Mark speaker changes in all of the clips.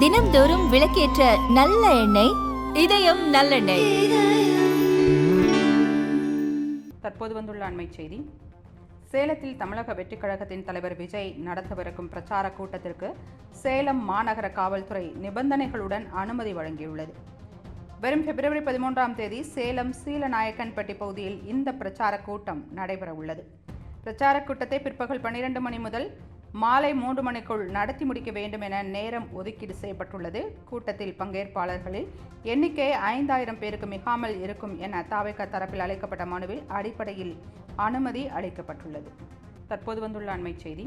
Speaker 1: தினம்தோறும் விளக்கேற்ற நல்ல எண்ணெய் இதயம் நல்லெண்ணெய்.
Speaker 2: தற்போது வந்துள்ள அண்மை செய்தி. சேலத்தில் தமிழக வெற்றிக் கழகத்தின் தலைவர் விஜய் நடத்தவிருக்கும் பிரச்சார கூட்டத்திற்கு சேலம் மாநகர காவல்துறை நிபந்தனைகளுடன் அனுமதி வழங்கியுள்ளது. வரும் பிப்ரவரி பதிமூன்றாம் தேதி சேலம் சீலநாயக்கன்பட்டி பகுதியில் இந்த பிரச்சார கூட்டம் நடைபெற உள்ளது பிரச்சார கூட்டத்தை பிற்பகல் பன்னிரண்டு மணி முதல் மாலை மூன்று மணிக்குள் நடத்தி முடிக்க வேண்டும் என நேரம் ஒதுக்கீடு செய்யப்பட்டுள்ளது. கூட்டத்தில் பங்கேற்பாளர்களில் எண்ணிக்கை ஐந்தாயிரம் பேருக்கு மிகாமல் இருக்கும் என தாவேக தரப்பில் அளிக்கப்பட்ட மனுவில் அடிப்படையில் அனுமதி அளிக்கப்பட்டுள்ளது. தற்போது வந்துள்ள அண்மை செய்தி.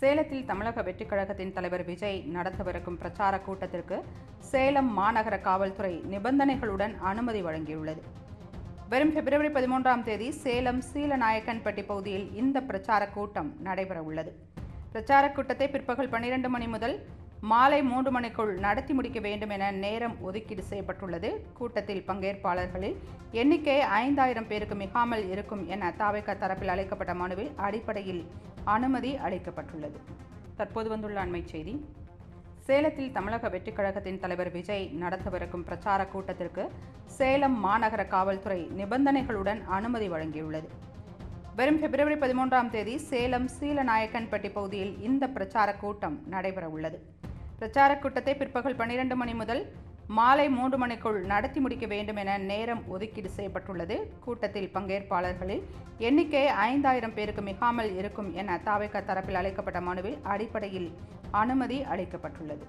Speaker 2: சேலத்தில் தமிழக வெற்றிக் கழகத்தின் தலைவர் விஜய் நடத்தவிருக்கும் பிரச்சார கூட்டத்திற்கு சேலம் மாநகர காவல்துறை நிபந்தனைகளுடன் அனுமதி வழங்கியுள்ளது. வரும் பிப்ரவரி பதிமூன்றாம் தேதி சேலம் சீலநாயக்கன்பட்டி பகுதியில் இந்த பிரச்சார கூட்டம் நடைபெற உள்ளது பிரச்சார கூட்டத்தை பிற்பகல் பன்னிரண்டு மணி முதல் மாலை மூன்று மணிக்குள் நடத்தி முடிக்க வேண்டும் என நேரம் ஒதுக்கீடு செய்யப்பட்டுள்ளது. கூட்டத்தில் பங்கேற்பாளர்களில் எண்ணிக்கை ஐந்தாயிரம் பேருக்கு மிகாமல் இருக்கும் என தாவேக தரப்பில் அளிக்கப்பட்ட மனுவில் அடிப்படையில் அனுமதி அளிக்கப்பட்டுள்ளது. தற்போது வந்துள்ள அண்மை செய்தி சேலத்தில் தமிழக வெற்றிக் கழகத்தின் தலைவர் விஜய் நடத்தவிருக்கும் பிரச்சார கூட்டத்திற்கு சேலம் மாநகர காவல்துறை நிபந்தனைகளுடன் அனுமதி வழங்கியுள்ளது. வரும் பிப்ரவரி பதிமூன்றாம் தேதி சேலம் சீலநாயக்கன்பட்டி பகுதியில் இந்த பிரச்சார கூட்டம் நடைபெற உள்ளது பிரச்சார கூட்டத்தை பிற்பகல் பன்னிரண்டு மணி முதல் மாலை மூன்று மணிக்குள் நடத்தி முடிக்க வேண்டும் என நேரம் ஒதுக்கீடு செய்யப்பட்டுள்ளது. கூட்டத்தில் பங்கேற்பாளர்களில் எண்ணிக்கை ஐந்தாயிரம் பேருக்கு மிகாமல் இருக்கும் என தாவேக தரப்பில் அளிக்கப்பட்ட மனுவில் அடிப்படையில் அனுமதி அளிக்கப்பட்டுள்ளது.